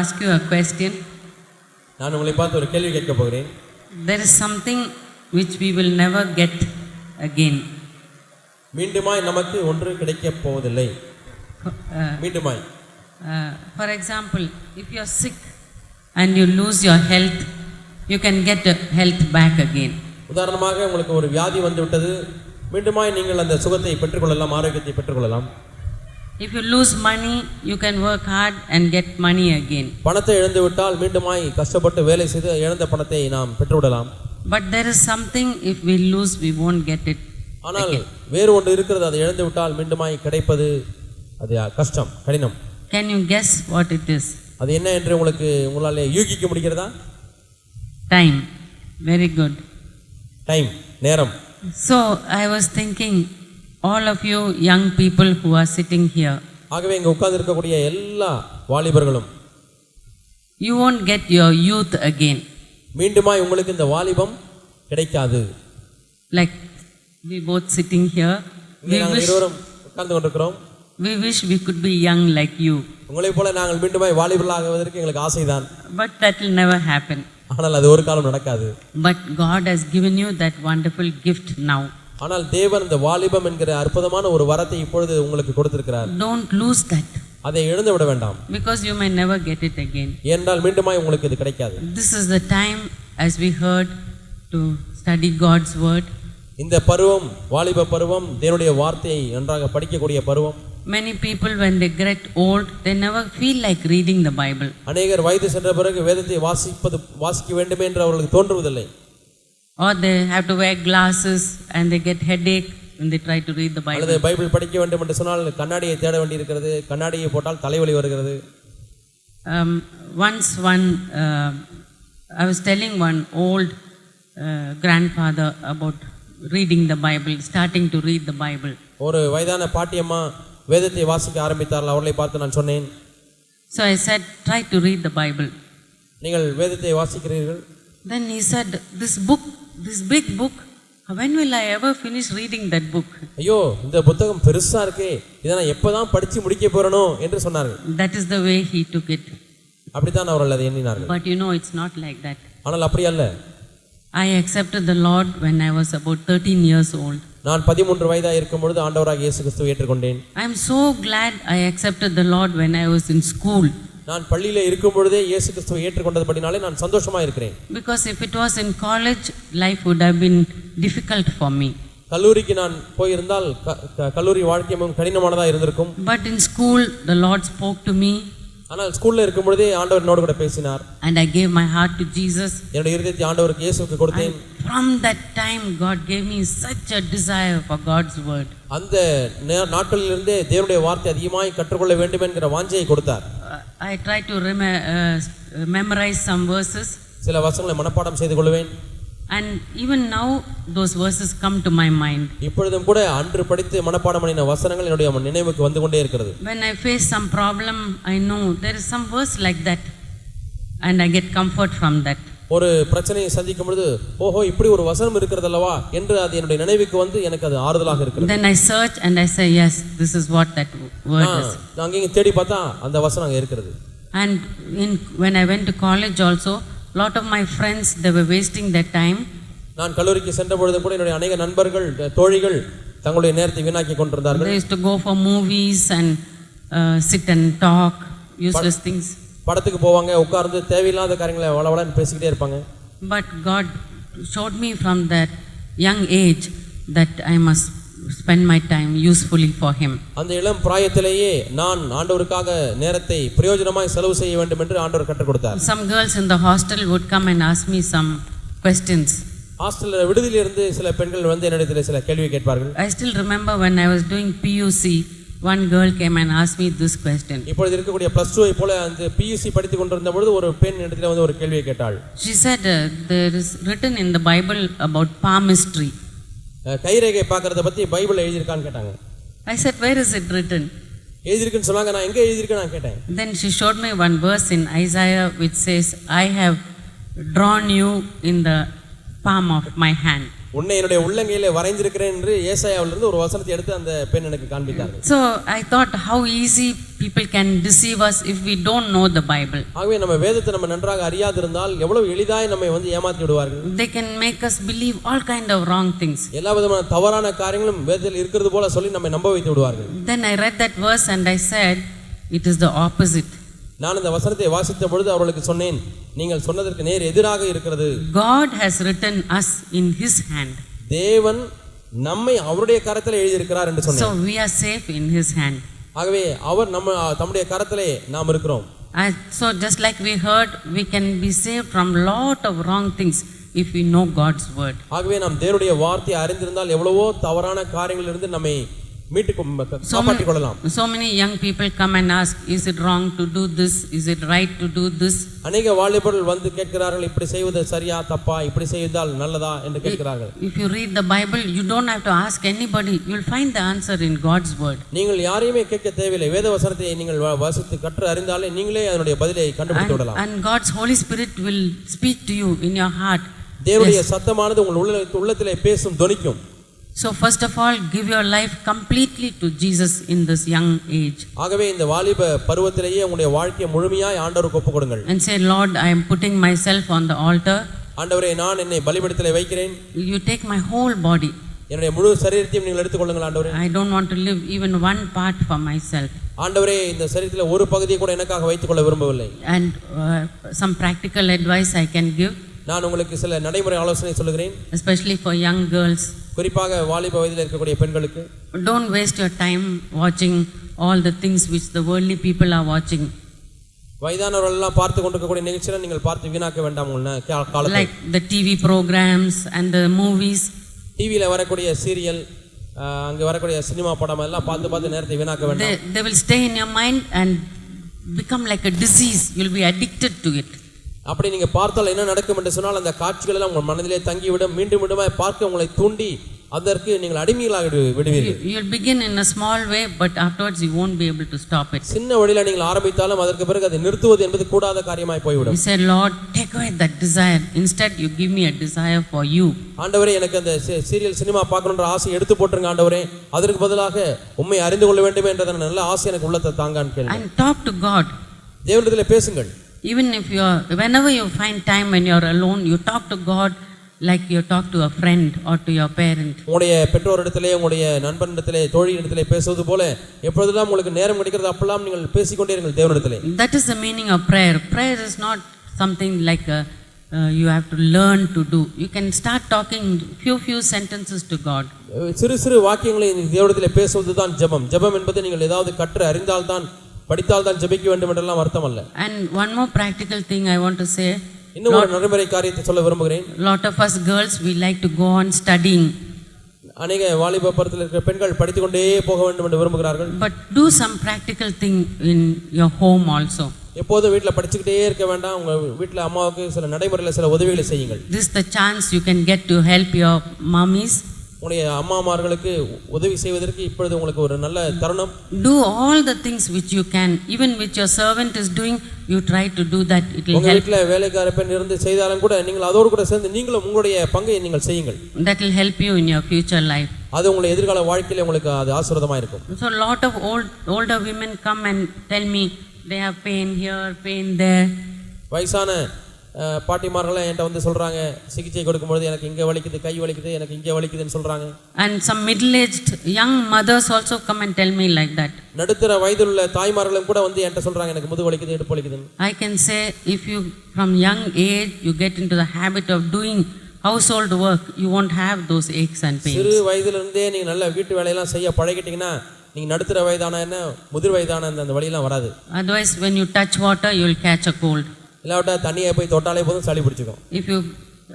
ask you a question. நான் உங்களை பார்த்து ஒரு கேள்வி கேட்க போகிறேன் There is something which we will never get again. மீண்டுமாய் நமக்கு ஒன்று கிடைக்கப் போவதில்லை Uh, மீண்டுமாய் uh, for example, if you are sick and you lose your health, you can get your health back again. உதாரணமாக உங்களுக்கு ஒரு வியாதி வந்து விட்டது மீண்டுமாய் நீங்கள் அந்த சுகத்தை பெற்றுக்கொள்ளலாம் ஆரோக்கியத்தை பெற்றுக்கொள்ளலாம் If you lose money, you can work hard and get money again. பணத்தை இழந்து விட்டால் மீண்டுமாய் கஷ்டப்பட்டு வேலை செய்து இழந்த பணத்தை நாம் பெற்றுவிடலாம் But there is something, if we lose, we won't get it. ஆனால் வேறு ஒன்று இருக்கிறது அதை இழந்து விட்டால் மீண்டுமாய் கிடைப்பது அது கஷ்டம் கடினம் Can you guess what it is? அது என்ன என்று உங்களுக்கு உங்களால் யூகிக்க முடிகிறதா Time. Very good. டைம் நேரம் So I was thinking, all of you young people who are sitting here, ஆகவே இங்கே உட்கார்ந்து இருக்கக்கூடிய எல்லா வாலிபர்களும் you won't get your youth again. மீண்டுமாய் உங்களுக்கு இந்த வாலிபம் கிடைக்காது Like we both sitting here, இங்கே we நாங்கள் wish, இருவரும் உட்கார்ந்து கொண்டிருக்கிறோம் we wish we could be young like you. உங்களைப் போல நாங்கள் மீண்டுமாய் வாலிபர்களாகுவதற்கு எங்களுக்கு ஆசைதான் But that will never happen. ஆனால் அது ஒரு காலம் நடக்காது But God has given you that wonderful gift now. ஆனால் தேவன் இந்த வாலிபம் என்கிற அற்புதமான ஒரு வரத்தை இப்பொழுது உங்களுக்கு கொடுத்திருக்கிறார் Don't lose that அதை இழந்து விட வேண்டாம் because you may never get it again. ஏனென்றால் மீண்டுமாய் உங்களுக்கு இது கிடைக்காது This is the time, as we heard, to study God's word. இந்த பருவம் வாலிப பருவம் தேவனுடைய வார்த்தையை நன்றாக படிக்கக்கூடிய பருவம் Many people, when they get old, they never feel like reading the Bible. அநேகர் வயது சென்ற பிறகு வேதத்தை வாசிப்பது வாசிக்க வேண்டுமே என்று அவர்களுக்கு தோன்றுவதில்லை Or they have to wear glasses and they get headache when they try to read the Bible. அல்லது பைபிள் படிக்க வேண்டும் என்று சொன்னால் கண்ணாடியை தேட வேண்டியிருக்கிறது கண்ணாடியை போட்டால் தலைவலி வருகிறது Um, once one, uh, I was telling one old uh, grandfather about reading the Bible, starting to read the Bible. ஒரு வயதான பாட்டியம்மா வேதத்தை வாசிக்க ஆரம்பித்தார்கள் அவர்களை பார்த்து நான் சொன்னேன் So I said, try to read the Bible. நீங்கள் வேதத்தை வாசிக்கிறீர்கள் Then he said, this book, this big book, when will I ever finish reading that book? ஐயோ இந்த புத்தகம் பெருசா இருக்கே இதை நான் எப்பதான் படிச்சு முடிக்க போறனோ என்று சொன்னார்கள் That is the way he took it. அப்படித்தான் அவர்கள் அதை எண்ணினார்கள் But you know, it's not like that. ஆனால் அப்படி அல்ல I accepted the Lord when I was about 13 years old. நான் பதிமூன்று வயதாக இருக்கும் பொழுது ஆண்டவராக இயேசு கிறிஸ்துவை ஏற்றுக்கொண்டேன் I'm so glad I accepted the Lord when I was in school. நான் பள்ளியில இருக்கும் பொழுதே இயேசு கிறிஸ்துவை ஏற்றுக்கொண்டதுபடினாலே நான் சந்தோஷமா இருக்கிறேன் Because if it was in college, life would have been difficult for me. கல்லூரிக்கு நான் போயிருந்தால் கல்லூரி வாழ்க்கை மிகவும் கடினமானதா இருந்திருக்கும் But in school, the Lord spoke to me ஆனால் ஸ்கூல்ல இருக்கும் பொழுதே ஆண்டவர் என்னோடு கூட பேசினார் and I gave my heart to Jesus. என்னுடைய இருதயத்தை ஆண்டவருக்கு இயேசுவுக்கு கொடுத்தேன் From that time, God gave me such a desire for God's word. அந்த நாட்களிலிருந்தே தேவனுடைய வார்த்தை அதிகமாய் கற்றுக்கொள்ள வேண்டும் என்கிற வாஞ்சையை கொடுத்தார் I tried to rem- uh, memorize some verses, சில வசங்களை மனப்பாடம் செய்து கொள்வேன் and even now, those verses come to my mind. இப்பொழுதும் கூட அன்று படித்து மனப்பாடம் பண்ணின வசனங்கள் என்னுடைய நினைவுக்கு வந்து கொண்டே இருக்கிறது When I face some problem, I know there is some verse like that, and I get comfort from that. ஒரு பிரச்சனையை சந்திக்கும் பொழுது ஓஹோ இப்படி ஒரு வசனம் இருக்கிறது அல்லவா என்று அது என்னுடைய நினைவுக்கு வந்து எனக்கு அது ஆறுதலாக இருக்கிறது. Then I search and I say, Yes, this is what that word is. நான் அங்கேயும் தேடி பார்த்தா அந்த வசனம் அங்கே இருக்கிறது. And in, when I went to college also, lot of my friends they were wasting their time. நான் கல்லூரிக்கு சென்ற பொழுது கூட என்னுடைய அநேக நண்பர்கள் தோழிகள் தங்களுடைய நேரத்தை வீணாக்கி கொண்டிருந்தார்கள். They used to go for movies and uh, sit and talk useless things. படத்துக்கு போவாங்க உட்கார்ந்து தேவையில்லாத காரியங்களை வளவளன்னு பேசிக்கிட்டே இருப்பாங்க. But god showed me from that young age that i must spend my time usefully for him. அந்த இளம் பிராயத்திலேயே நான் ஆண்டவருக்காக நேரத்தை பிரயோஜனமாய் செலவு செய்ய வேண்டும் என்று ஆண்டவர் கற்றுக் கொடுத்தார். Some girls in the hostel would come and ask me some questions. ஹாஸ்டலில் விடுதியிலிருந்து சில பெண்கள் வந்து என்னிடத்தில் சில கேள்வி கேட்பார்கள். I still remember when i was doing puc one girl came and asked me this question இப்பொழுது இருக்கக்கூடிய ப்ளஸ் டூவை போல அந்த பியூசி படித்து கொண்டிருந்த பொழுது ஒரு பெண் இடத்துல வந்து ஒரு கேள்வியை கேட்டாள் She said, uh, There is written in the Bible about palmistry. அஹ், கைரேகை பார்க்கறத பத்தி பைபிள் எழுதியிருக்கான்னு கேட்டாங்க I said, Where is it written? எழுதியிருக்குன்னு சொன்னாங்க நான் எங்க எழுதியிருக்கேன் நான் கேட்டேன் Then she showed me one verse in Isaiah which says, I have drawn you in the palm of my hand. உன்னை என்னுடைய உள்ளங்கையில வரைந்திருக்கிறேன் என்று ஏசாயாவிலிருந்து ஒரு வசனத்தை எடுத்து அந்த பெண் எனக்கு காண்பித்தார்கள் So I thought how easy people can deceive us if we don't know the Bible. ஆகவே நம்ம வேதத்தை நம்ம நன்றாக அறியாதிருந்தால் எவ்வளவு எளிதாய் நம்மை வந்து ஏமாற்றி விடுவார்கள் They can make us believe all kind of wrong things. எல்லா விதமான தவறான காரியங்களும் வேதத்தில் இருக்கிறது போல சொல்லி நம்மை நம்ப வைத்து விடுவார்கள் Then I read that verse and I said, it is the opposite. நான் இந்த வசனத்தை வாசித்த பொழுது அவர்களுக்கு சொன்னேன் நீங்கள் சொன்னதற்கு நேர் எதிராக இருக்கிறது God has written us in His hand. தேவன் நம்மை அவருடைய கரத்தில் எழுதியிருக்கிறார் என்று சொன்னேன் So we are safe in His hand. ஆகவே அவர் நம்ம தம்முடைய கரத்திலே நாம் இருக்கிறோம் And so just like we heard, we can be saved from lot of wrong things if we know God's word. ஆகவே நாம் தேவனுடைய வார்த்தையை அறிந்திருந்தால் எவ்வளவோ தவறான காரியங்களிலிருந்து நம்மை மீட்டு கொ- So காப்பாற்றிக் கொள்ளலாம் many, so many young people come and ask, is it wrong to do this? Is it right to do this? அநேக வாலிபர்கள் வந்து கேட்கிறார்கள் இப்படி செய்வது சரியா தப்பா இப்படி செய்தால் நல்லதா என்று கேட்கிறார்கள் If you read the Bible, you don't have to ask anybody. You will find the answer in God's word. நீங்கள் யாரையுமே கேட்க தேவையில்லை வேத வசனத்தை நீங்கள் வாசித்து கற்று அறிந்தாலே நீங்களே அதனுடைய பதிலை கண்டுபிடித்து விடலாம் and God's Holy Spirit will speak to you in your heart. தேவனுடைய சத்தமானது உங்கள் உள்ள உள்ளத்திலே பேசும் தொனிக்கும் So first of all, give your life completely to Jesus in this young age. ஆகவே இந்த வாலிப பருவத்திலேயே உங்களுடைய வாழ்க்கையை முழுமையாய் ஆண்டவருக்கு ஒப்புக் கொடுங்கள் And say, Lord, I am putting myself on the altar. ஆண்டவரே நான் என்னை பலிபீடத்திலே வைக்கிறேன் You take my whole body. என்னுடைய முழு சரீரத்தையும் நீங்கள் எடுத்துக்கொள்ளுங்கள் ஆண்டவரே I don't want to live even one part for myself. ஆண்டவரே இந்த சரீரத்தில் ஒரு பகுதியை கூட எனக்காக வைத்துக் கொள்ள விரும்பவில்லை And uh, some practical advice I can give, நான் உங்களுக்கு சில நடைமுறை ஆலோசனை சொல்லுகிறேன் especially for young girls. குறிப்பாக வாலிப வயதில் இருக்கக்கூடிய பெண்களுக்கு Don't waste your time watching all the things which the worldly people are watching, வயதானவர்கள் எல்லாம் பார்த்து கொண்டிருக்கக்கூடிய நிகழ்ச்சியை நீங்கள் பார்த்து வீணாக்க வேண்டாம் காலத்தை like the TV programs and the movies. டிவியில் வரக்கூடிய சீரியல் அங்கே வரக்கூடிய சினிமா படம் எல்லாம் பார்த்து பார்த்து நேரத்தை வீணாக்க வேண்டாம் they will stay in your mind and become like a disease. You'll be addicted to it. அப்படி நீங்க பார்த்தால் என்ன நடக்கும் என்று சொன்னால் அந்த காட்சிகள் எல்லாம் உங்கள் மனதிலே தங்கிவிடும் மீண்டும் மீண்டுமாய் பார்க்க உங்களை தூண்டி அதற்கு நீங்கள் அடிமைகளாக விடு- விடுவீர்கள் You, you'll begin in a small way, but afterwards you won't be able to stop it. சின்ன வழியில நீங்கள் ஆரம்பித்தாலும் அதற்கு பிறகு அதை நிறுத்துவது என்பது கூடாத காரியமாய் போய்விடும் said, Lord, take away that desire. Instead, you give me a desire for you. ஆண்டவரே எனக்கு அந்த சீரியல் சினிமா பார்க்கணுன்ற ஆசை எடுத்து போட்டுருங்க ஆண்டவரே அதற்கு பதிலாக உண்மை அறிந்து கொள்ள வேண்டும் என்ற நல்ல ஆசை எனக்கு உள்ளத்தை தாங்கான்னு கேள்வி And talk to God. தேவனிடத்தில் பேசுங்கள் Even if you're, whenever you find time when you're alone, you talk to God like you talk to a friend or to your parent. உங்களுடைய பெற்றோரிடத்திலே உங்களுடைய நண்பனிடத்திலே தோழியிடத்திலே பேசுவது போல எப்பொழுதெல்லாம் உங்களுக்கு நேரம் கிடைக்கிறது அப்பெல்லாம் நீங்கள் பேசிக்கொண்டே இருங்கள் தேவனிடத்திலே That is the meaning of prayer. Prayer is not something like a, uh, you have to learn to do. You can start talking few few sentences to God. சிறு சிறு வாக்கியங்களை தேவனிடத்திலே பேசுவது தான் ஜெபம் ஜெபம் என்பது நீங்கள் ஏதாவது கற்று அறிந்தால்தான் படித்தால்தான் ஜெபிக்க வேண்டும் என்றெல்லாம் அர்த்தம் அல்ல. And one more practical thing I want to say. இன்னும் ஒரு நடைமுறை காரியத்தை சொல்ல விரும்புகிறேன். lot of us girls we like to go on studying. அநேக வாலிப பருவத்தில் இருக்கிற பெண்கள் படித்துக்கொண்டே போக வேண்டும் என்று விரும்புகிறார்கள். But do some practical thing in your home also. எப்போதும் வீட்டில் படிச்சுக்கிட்டே இருக்க வேண்டாம். உங்க வீட்டில் அம்மாவுக்கு சில நடைமுறையில் சில உதவிகளை செய்யுங்கள். This is the chance you can get to help your mummies. உங்களுடைய அம்மாமார்களுக்கு உதவி செய்வதற்கு இப்பொழுது உங்களுக்கு ஒரு நல்ல தருணம் do all the things which you can even which your servant is doing you try to do that it will உங்க help வீட்டில் வேலைக்கார பெண் இருந்து செய்தாலும் கூட நீங்கள் அதோடு கூட சேர்ந்து நீங்களும் உங்களுடைய பங்கை நீங்கள் செய்யுங்கள் that will help you in your future life அது உங்களுடைய எதிர்கால வாழ்க்கையில உங்களுக்கு அது ஆசீர்வாதமாக இருக்கும் so lot of old older women come and tell me they have pain here pain there வயசான பாட்டிமார்கள்லாம் என்கிட்ட வந்து சொல்றாங்க சிகிச்சை கொடுக்கும்பொழுது எனக்கு இங்கே வலிக்குது கை வலிக்குது எனக்கு இங்கே வலிக்குதுன்னு சொல்றாங்க and some middle aged young mothers also come and tell me like that நடுத்தர வயதிலுள்ள தாய்மார்களும் கூட வந்து என்கிட்ட சொல்றாங்க எனக்கு முது வலிக்குது இடுப்பு வலிக்குதுன்னு I can say if you from young age you get into the habit of doing household work, you won't have those aches and pains. சிறு வயதிலிருந்தே நீங்க நல்ல வீட்டு வேலையெல்லாம் செய்ய பழகிட்டீங்கன்னா நீங்க நடுத்தர வயதான என்ன முதிர் வயதான அந்த வழியெல்லாம் வராது Otherwise, when you touch water, you will catch a cold. இல்லாவிட்டா தண்ணியை போய் தொட்டாலே போதும் சளி பிடிச்சிக்கும். If you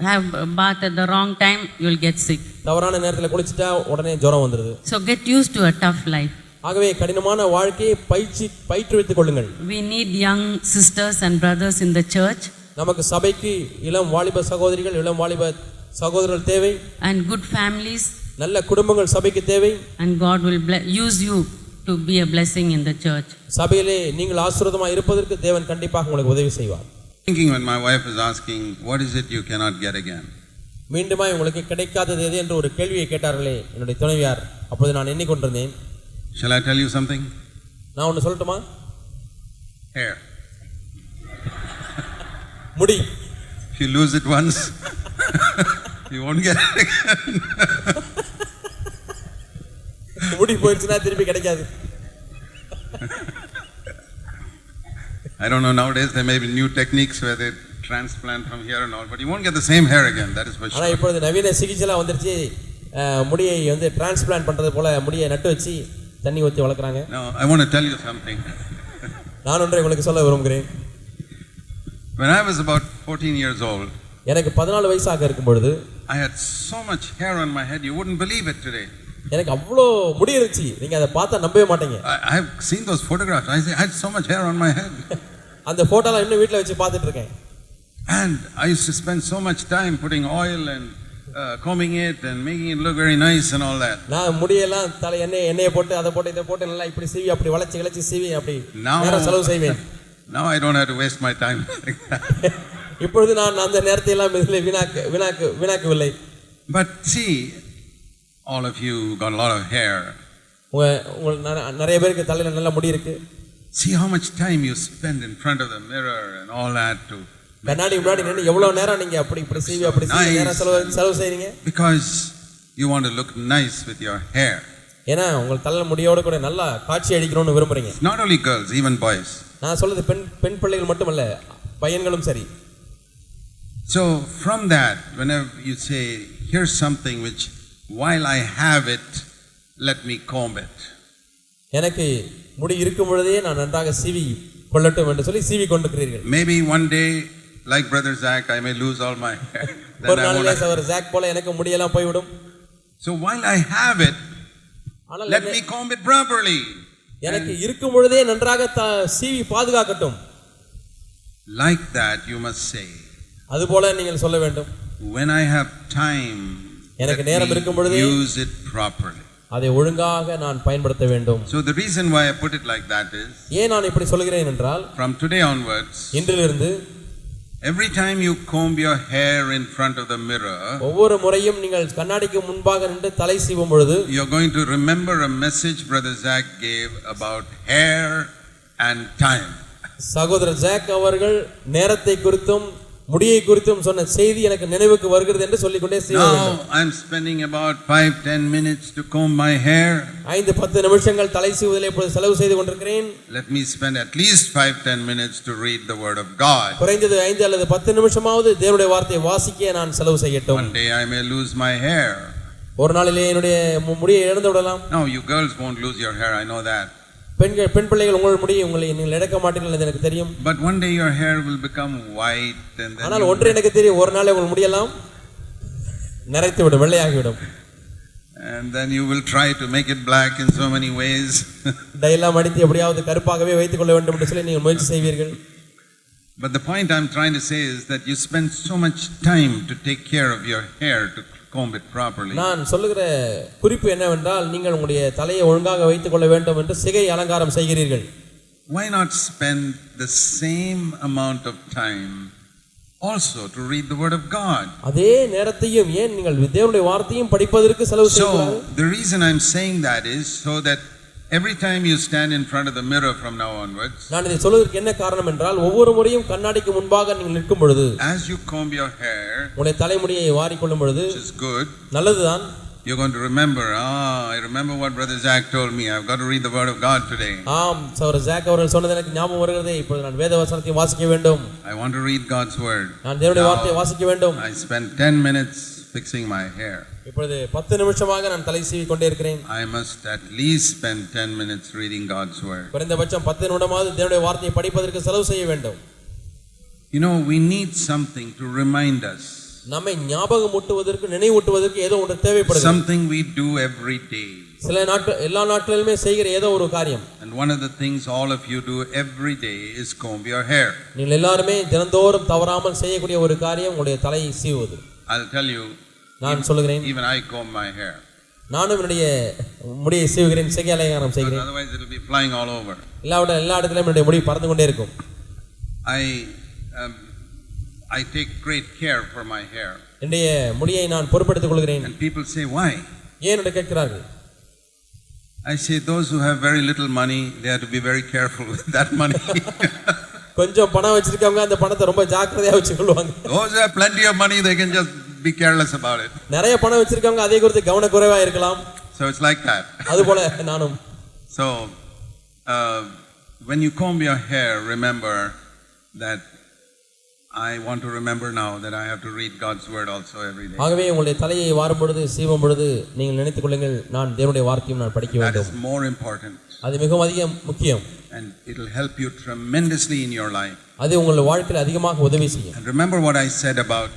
have a bath at the wrong time, you will get sick. தவறான நேரத்தில் குளிச்சுட்டா உடனே ஜுரம் வந்துடுது So get used to a tough life. ஆகவே கடினமான வாழ்க்கையை பயிற்சி பயிற்றுவித்துக் கொள்ளுங்கள். We need young sisters and brothers in the church. நமக்கு சபைக்கு இளம் வாலிப சகோதரிகள் இளம் வாலிப சகோதரர்கள் தேவை. And good families, நல்ல குடும்பங்கள் சபைக்கு தேவை. And God will ble- use you to be a blessing in the church. சபையிலே நீங்கள் ஆசீர்வாதமாக இருப்பதற்கு தேவன் கண்டிப்பாக உங்களுக்கு உதவி செய்வார். Thinking when my wife is asking, What is it you cannot get again? மீண்டுமாய் உங்களுக்கு கிடைக்காதது எது என்று ஒரு கேள்வியை கேட்டார்களே என்னுடைய துணைவியார் அப்போது நான் எண்ணிக்கொண்டிருந்தேன் Shall I tell you something? நான் ஒன்று சொல்லட்டுமா Hair. முடி If you lose it once, you won't get it again. முடி போயிடுச்சுன்னா திருப்பி கிடைக்காது I don't know, nowadays there may be new techniques where they transplant from here and all, but you won't get the same hair again, that is for ஆனால் sure. இப்பொழுது நவீன சிகிச்சைலாம் வந்துருச்சு அஹ், முடியை வந்து டிரான்ஸ்பிளான்ட் பண்ணுறது போல முடியை நட்டு வச்சு தண்ணி ஊற்றி வளர்க்குறாங்க Now, I want to tell you something. நான் ஒன்றை உங்களுக்கு சொல்ல விரும்புகிறேன் When I was about 14 years old, எனக்கு பதினாலு வயசாக இருக்கும் பொழுது I had so much hair on my head, you wouldn't believe it today. எனக்கு அவ்வளோ முடி இருந்துச்சு நீங்கள் அதை பார்த்தா நம்பவே மாட்டீங்க. I say, I had so much hair on my head. அந்த ஃபோட்டோலாம் இன்னும் வீட்டில் வச்சு பார்த்துட்டு இருக்கேன் And I used to spend so much time putting oil and uh, combing it and making it look very nice and all that. நான் முடியெல்லாம் தலை எண்ணெய் எண்ணெயை போட்டு அதை போட்டு இதை போட்டு நல்லா இப்படி சீவி அப்படி வளைச்சி கிளச்சி சீவி அப்படி நேரம் செலவு செய்வேன் now I don't have to waste my time. இப்பொழுது நான் அந்த நேரத்தை எல்லாம் இதில் வீணாக்க வீணாக்கு வீணாக்கவில்லை But see, all of you got a lot of hair. உங்க உங்கள் நெ- நிறைய பேருக்கு தலையில் நல்ல முடி இருக்கு See how much time you spend in front of the mirror and all that to கண்ணாடி முன்னாடி நின்று எவ்வளவு நேரம் நீங்க அப்படி இப்படி சீவி அப்படி சீவி Nice. நேரம் செலவு செலவு செய்றீங்க because you want to look nice with your hair. ஏன்னா உங்கள் தலையில் முடியோட கூட நல்லா காட்சி அடிக்கணும்னு விரும்புறீங்க It's not only girls, even boys. நான் சொல்றது பெண் பெண் பிள்ளைகள் மட்டுமல்ல பையன்களும் சரி So from that, whenever you say, here's something which while I have it, let me comb it. எனக்கு முடி இருக்கும் பொழுதே நான் நன்றாக சீவி கொள்ளட்டும் என்று சொல்லி சீவி கொண்டிருக்கிறீர்கள் Maybe one day, like Brother Zach, I may lose all my hair. Then ஒரு I நாளிலே won't have- அவர் ஜாக் போல எனக்கு முடியெல்லாம் போய்விடும் So while I have it, ஆனால் let என்னை- me comb it properly. எனக்கு இருக்கும் பொழுதே நன்றாக த- சீவி பாதுகாக்கட்டும் Like that, you must say, அதுபோல நீங்கள் சொல்ல வேண்டும் when I have time, எனக்கு let நேரம் me இருக்கும் பொழுதே use it properly. அதை ஒழுங்காக நான் பயன்படுத்த வேண்டும் So the reason why I put it like that is, ஏன் நான் இப்படி சொல்கிறேன் என்றால் from today onwards, இன்றிலிருந்து every time you comb your hair in front of the mirror, ஒவ்வொரு முறையும் நீங்கள் கண்ணாடிக்கு முன்பாக நின்று தலை சீவும் பொழுது you're going to remember a message Brother Zach gave about hair and time. சகோதரர் ஜாக் அவர்கள் நேரத்தை குறித்தும் முடியை குறித்தும் சொன்ன செய்தி எனக்கு நினைவுக்கு வருகிறது என்று சொல்லிக்கொண்டே செய்ய வேண்டும் Now I'm spending about five, ten minutes to comb my hair. ஐந்து பத்து நிமிஷங்கள் தலை சீவுதலை இப்பொழுது செலவு செய்து கொண்டிருக்கிறேன் Let me spend at least five, ten minutes to read the Word of God. குறைந்தது ஐந்து அல்லது பத்து நிமிஷமாவது தேவனுடைய வார்த்தையை வாசிக்க நான் செலவு செய்யட்டும் One day I may lose my hair. ஒரு நாளிலே என்னுடைய மு- முடியை இழந்து விடலாம் No, you girls won't lose your hair, I know that. பெண்கள் பெண் பிள்ளைகள் உங்கள் முடியை உங்களை நீங்கள் இழக்க மாட்டீர்கள் எனக்கு தெரியும் day your hair will become white and then ஆனால் ஒன்று எனக்கு தெரியும் ஒரு நாள் உங்கள் முடியெல்லாம் நரைத்து விடும் வெள்ளையாகிவிடும் and then you will try to make it black in so many ways. டையெல்லாம் அடித்து எப்படியாவது கருப்பாகவே வைத்துக் கொள்ள வேண்டும் என்று சொல்லி நீங்கள் முயற்சி செய்வீர்கள் but the point I'm trying to say is that you spend so much time to take care of your hair to comb it properly. நான் சொல்லுகிற குறிப்பு என்னவென்றால் நீங்கள் உங்களுடைய தலையை ஒழுங்காக வைத்துக் கொள்ள வேண்டும் என்று சிகை அலங்காரம் செய்கிறீர்கள் Why not spend the same amount of time also to read the Word of God? அதே நேரத்தையும் ஏன் நீங்கள் தேவனுடைய வார்த்தையும் படிப்பதற்கு செலவு செய்யக்கூடாது So, the reason I'm saying that is so that every time you stand in front of the mirror from now onwards, நான் இதை சொல்வதற்கு என்ன காரணம் என்றால் ஒவ்வொரு முறையும் கண்ணாடிக்கு முன்பாக நீங்கள் நிற்கும் பொழுது as you comb your hair, உங்களுடைய தலைமுடியை வாரிக்கொள்ளும் பொழுது which is good, நல்லதுதான் you're going to remember, ah, I remember what Brother Zach told me. I've got to read the Word of God today. ஆம் சவர் ஜாக் அவர்கள் சொன்னது எனக்கு ஞாபகம் வருகிறதே இப்பொழுது நான் வேத வசனத்தை வாசிக்க வேண்டும் I want to read God's Word. நான் தேவனுடைய Now, வார்த்தையை வாசிக்க வேண்டும் I spend 10 minutes fixing my hair. இப்பொழுது பத்து நிமிஷமாக நான் தலை சீவி கொண்டே இருக்கிறேன் I must at least spend 10 minutes reading God's Word. குறைந்தபட்சம் பத்து நிமிடமாவது தேவனுடைய வார்த்தையை படிப்பதற்கு செலவு செய்ய வேண்டும் You know, we need something to remind us. நம்மை ஞாபகம் ஊட்டுவதற்கு நினைவூட்டுவதற்கு ஏதோ ஒன்று தேவைப்படுகிறது Something we do every day. சில நாட்கள் எல்லா நாட்களிலுமே செய்கிற ஏதோ ஒரு காரியம் And one of the things all of you do every day is comb your hair. நீங்கள் எல்லாருமே தினந்தோறும் தவறாமல் செய்யக்கூடிய ஒரு காரியம் உங்களுடைய தலையை சீவுவது I'll tell you, நான் சொல்லுகிறேன் even I comb my hair. நானும் என்னுடைய முடியை சீவுகிறேன் சிகை அலங்காரம் Because செய்கிறேன் otherwise it will be flying all over. எல்லாவிட எல்லா இடத்துலையும் என்னுடைய முடி பறந்து கொண்டே இருக்கும் I, um, I take great care for my hair. என்னுடைய முடியை நான் பொறுப்பெடுத்துக் கொள்கிறேன் And people say, why? ஏன் என்று கேட்கிறார்கள் I say those who have very little money, they have to be very careful with that money. கொஞ்சம் பணம் வச்சிருக்கவங்க அந்த பணத்தை ரொம்ப ஜாக்கிரதையா வச்சுக்கொள்வாங்க those who have plenty of money, they can just be careless about it. நிறைய பணம் வச்சிருக்கவங்க அதை குறித்து கவனக்குறைவா இருக்கலாம் So it's like that. அது போல நானும் So uh, when you comb your hair, remember that I want to remember now that I have to read God's word also every day. ஆகவே உங்களுடைய தலையை வாரும் பொழுது சீவும் பொழுது நீங்கள் நினைத்துக் கொள்ளுங்கள் நான் தேவனுடைய வார்த்தையும் நான் படிக்க That வேண்டும் is more important அது மிகவும் அதிக முக்கியம் and it will help you tremendously in your life. அது உங்கள் வாழ்க்கையில் அதிகமாக உதவி செய்யும் And remember what I said about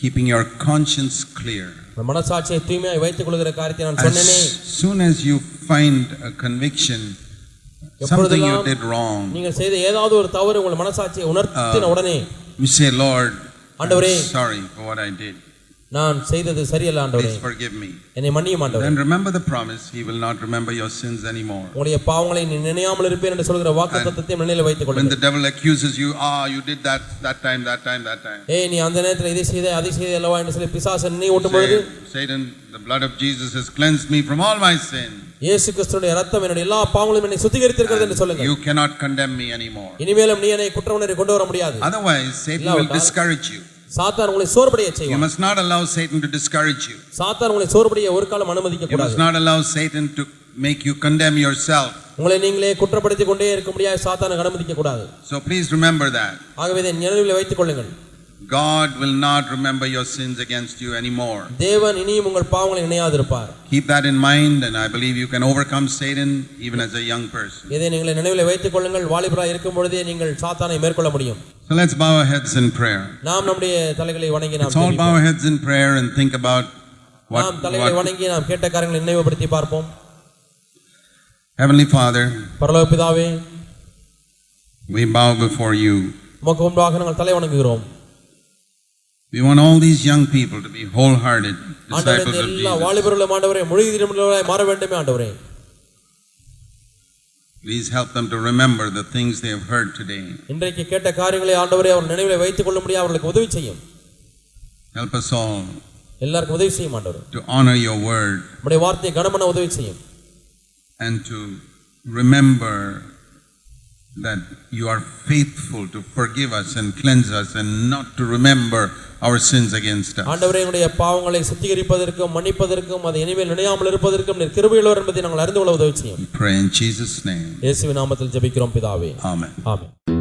keeping your conscience clear. உங்கள் மனசாட்சியை தூய்மையாய் வைத்துக் கொள்கிற காரியத்தை நான் As சொன்னேனே soon as you find a conviction, something you எப்பொழுதெல்லாம் did wrong, நீங்கள் செய்த ஏதாவது ஒரு தவறு உங்கள் மனசாட்சியை உணர்த்தின உடனே you say, Lord, ஆண்டவரே. I'm sorry for what I did. நான் செய்தது சரியல்ல ஆண்டவரே Please forgive me. என்னை மன்னியும் ஆண்டவரே Then remember the promise, He will not remember your sins anymore. உங்களுடைய பாவங்களை நீ நினையாமல் இருப்பேன் என்று சொல்கிற வாக்கு தத்தத்தை நினைவில் வைத்துக் When கொள்ளுங்கள் the devil accuses you, ah, you did that, that time, that time, that time. ஏய் நீ அந்த நேரத்தில் இதை செய்த அதை செய்த அல்லவா என்று சொல்லி பிசாசன் நீ ஓட்டும் பொழுது Say, Satan, the blood of Jesus has cleansed me from all my sin. இயேசு கிறிஸ்துடைய ரத்தம் என்னுடைய எல்லா பாவங்களும் என்னை சுத்திகரித்திருக்கிறது என்று சொல்லுங்கள் You cannot condemn me anymore. இனிமேலும் நீ என்னை குற்றவுணரை கொண்டு வர முடியாது Otherwise, Satan will இல்லாவிட்டால் discourage you. சாத்தான் உங்களை சோர்படைய You செய்வான் must not allow Satan to discourage you. சாத்தான் உங்களை சோர்படைய ஒரு காலம் அனுமதிக்க You must கூடாது not allow Satan to make you condemn yourself. உங்களை நீங்களே குற்றப்படுத்திக் கொண்டே இருக்க முடியாது சாத்தானுக்கு அனுமதிக்க கூடாது So please remember that. ஆகவே இதை நினைவில் வைத்துக் கொள்ளுங்கள் God will not remember your sins against you anymore. தேவன் இனியும் உங்கள் பாவங்களை நினையாதிருப்பார் Keep that in mind, and I believe you can overcome Satan even as a young person. இதை நீங்கள் நினைவில் வைத்துக் கொள்ளுங்கள் வாலிபராய் இருக்கும் பொழுதே நீங்கள் சாத்தானை மேற்கொள்ள முடியும் So let's bow our heads in prayer. நாம் நம்முடைய தலைகளை வணங்கி நாம் Let's all bow ஜெபிப்போம். our heads in prayer and think about what, நாம் தலைகளை what வணங்கி நாம் கேட்ட காரியங்களை நினைவுபடுத்தி பார்ப்போம் Heavenly Father, பரலோக பிதாவே we bow before you. உமக்கு முன்பாக நாங்கள் தலை வணங்குகிறோம் We want all these young people to be wholehearted ஆண்டவரே disciples இந்த of எல்லா Jesus. வாலிபர்களும் ஆண்டவரே முழுகிறவர்களாய் மாற வேண்டுமே ஆண்டவரே Please help them to remember the things they have heard today. இன்றைக்கு கேட்ட காரியங்களை ஆண்டவரே அவர் நினைவில் வைத்துக் கொள்ள முடியாது அவர்களுக்கு உதவி செய்யும் Help us all எல்லாருக்கும் உதவி செய்யும் ஆண்டவர் to honor your word நம்முடைய வார்த்தையை கனமன உதவி செய்யும் and to remember that you are faithful to forgive us and cleanse us and not to remember our sins against us. ஆண்டவரே எங்களுடைய பாவங்களை சுத்திகரிப்பதற்கும் மன்னிப்பதற்கும் அதை இனிமேல் நினையாமல் இருப்பதற்கும் நீர் கிருபையுள்ளவர் என்பதை நாங்கள் அறிந்து கொள்ள உதவி செய்யும் We pray in Jesus' name. இயேசுவின் நாமத்தில் ஜெபிக்கிறோம் பிதாவே Amen. ஆமென்